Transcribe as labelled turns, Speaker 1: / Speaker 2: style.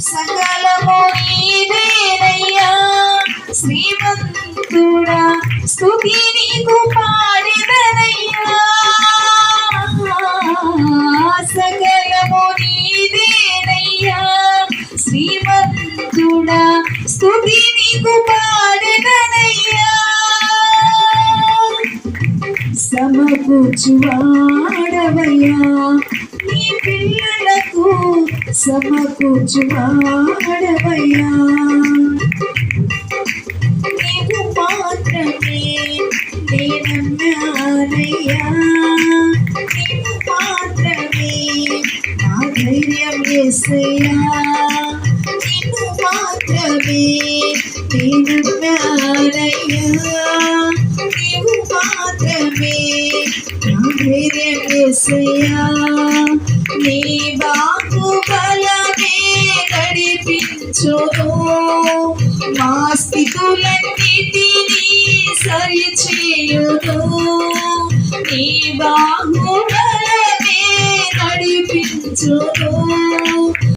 Speaker 1: సకలము నీవేనయ్యా. శ్రీమంతుడా స్తుతి నీకు పాడెదనయ్యా. సకలము నీవేనయ్యా. శ్రీమంతుడా స్తుతి నీకు పాడెదనయ్యా. సమకూర్చువాడవయ్యా నీ పిల్లలకు సమకూర్చువాడవయ్యా నీవు మాత్రమే నేనమ్మానయ్యా నీవు మాత్రమే నా ధైర్యం వేసయ్యా నీవు మాత్రమే నేనమ్మానయ్యా నీవు మాత్రమే నా ధైర్యం వేసయ్యా నీ బా లోపలనే నడిపించును మా స్థితులన్నిటినీ సరిచేయును నీ బాహుబలమే నడిపించును